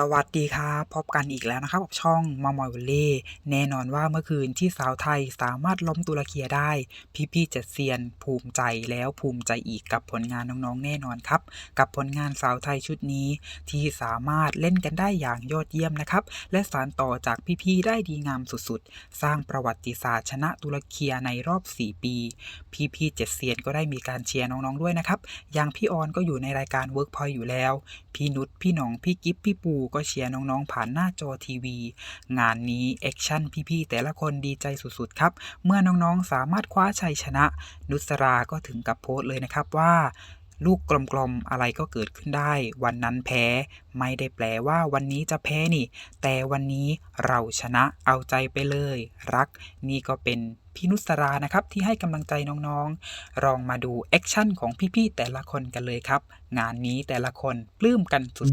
สวัสดีครับพบกันอีกแล้วนะครับกับช่องมอมอยวลเล่แน่นอนว่าเมื่อคืนที่สาวไทยสามารถล้มตุรเคียได้ พี่ๆเจ็ดเซียน ภูมิใจแล้วภูมิใจอีกกับผลงานน้องๆแน่นอนครับ กับผลงานสาวไทยชุดนี้ ที่สามารถเล่นกันได้อย่างยอดเยี่ยมนะครับ และสานต่อจากพี่ๆได้ดีงามสุดๆ สร้างประวัติศาสตร์ชนะตุรเคียในรอบ 4 ปี พี่ๆเจ็ดเซียนก็ได้มีการเชียร์น้องๆด้วยนะครับอย่างพี่ออนก็อยู่ในรายการ Workpoint อยู่แล้วพี่นุชพี่หนองพี่กิฟพี่ปูก็เชียร์น้องๆผ่านหน้าจอทีวี งานนี้แอคชั่นพี่ๆแต่ละคนดีใจสุดๆครับ เมื่อน้องๆสามารถคว้าชัยชนะ นุสราก็ถึงกับโพสต์เลยนะครับว่าลูกกลมๆ อะไรก็เกิดขึ้นได้ วันนั้นแพ้ ไม่ได้แปลว่าวันนี้จะแพ้นี่ แต่วันนี้เราชนะเอาใจไปเลย รัก นี่ก็เป็นพี่นุสรานะครับ ที่ให้กำลังใจน้องๆ ลองมาดูแอคชั่นของพี่ๆ แต่ละคนกันเลยครับ งานนี้แต่ละคนปลื้มกันสุด